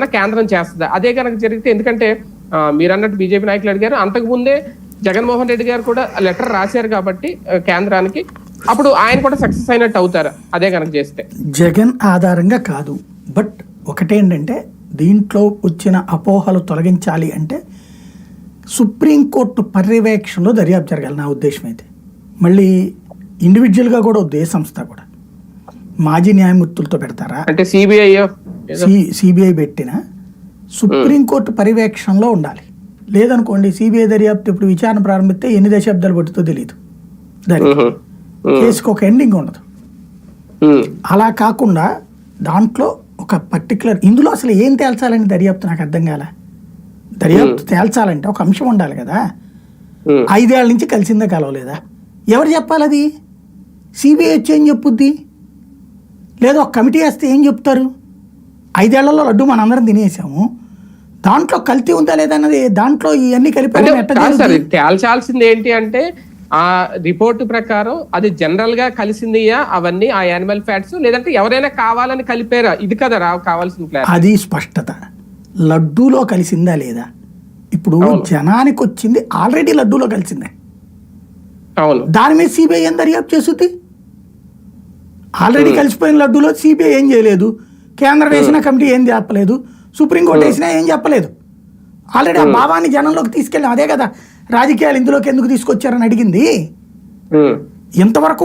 కేంద్రం చేస్తుంది. అదే కనుక జరిగితే ఎందుకంటే మీరు అన్నట్టు బీజేపీ నాయకులు అడిగారు. అంతకు ముందే జగన్మోహన్ రెడ్డి గారు కూడా లెటర్ రాశారు కాబట్టి కేంద్రానికి అప్పుడు ఆయన కూడా సక్సెస్ అయినట్టు అవుతారు. అదే కనుక చేస్తే. జగన్ ఆధారంగా కాదు. బట్ ఒకటేంటంటే దీంట్లో వచ్చిన అపోహలు తొలగించాలి అంటే సుప్రీంకోర్టు పర్యవేక్షణలో దర్యాప్తు జరగాలి నా ఉద్దేశం అయితే. మళ్ళీ ఇండివిజువల్గా కూడా వద్దు ఏ సంస్థ కూడా. మాజీ న్యాయమూర్తులతో పెడతారా? అంటే సిబిఐ సిబిఐ పెట్టిన సుప్రీంకోర్టు పర్యవేక్షణలో ఉండాలి. లేదనుకోండి సిబిఐ దర్యాప్తు ఇప్పుడు విచారణ ప్రారంభిస్తే ఎన్ని దశాబ్దాలు పడుతుందో తెలియదు దానికి కేసుకు ఒక ఎండింగ్ ఉండదు. అలా కాకుండా దాంట్లో ఒక పర్టికులర్ ఇందులో అసలు ఏం తేల్చాలని దర్యాప్తు నాకు అర్థం కాల? దర్యాప్తు తేల్చాలంటే ఒక అంశం ఉండాలి కదా? ఐదేళ్ళ నుంచి కలిసిందా కలవలేదా? ఎవరు చెప్పాలి అది? సిబిఐ వచ్చి ఏం చెప్పుద్ది? లేదా ఒక కమిటీ వేస్తే ఏం చెప్తారు? ఐదేళ్ళలో లడ్డు మనందరం తినేసాము. దాంట్లో కల్తీ ఉందా లేదా అన్నది దాంట్లో ఇవన్నీ కలిపి? తేల్చాల్సింది ఏంటి అంటే ఆ రిపోర్ట్ ప్రకారం అది జనరల్గా కలిసిందియా అవన్నీ ఆ యానిమల్ ఫ్యాట్స్ లేదంటే ఎవరైనా కావాలని కలిపారా? ఇది కదా రా కావాల్సిన అది స్పష్టత. లడ్డూలో కలిసిందా లేదా? ఇప్పుడు జనానికి వచ్చింది ఆల్రెడీ లడ్డూలో కలిసిందే. అవును. దాని మీద సిబిఐ ఏం దర్యాప్తు చేస్తుంది? ఆల్రెడీ కలిసిపోయిన లడ్డూలో సిబిఐ ఏం చేయలేదు? కేంద్రం వేసిన కమిటీ ఏం చెప్పలేదు సుప్రీంకోర్టు వేసినా ఏం చెప్పలేదు ఆల్రెడీ ఆ భావాన్ని జనంలోకి తీసుకెళ్ళాం అదే కదా రాజకీయాలు ఇందులోకి ఎందుకు తీసుకొచ్చారని అడిగింది ఉమ్. ఇంతవరకు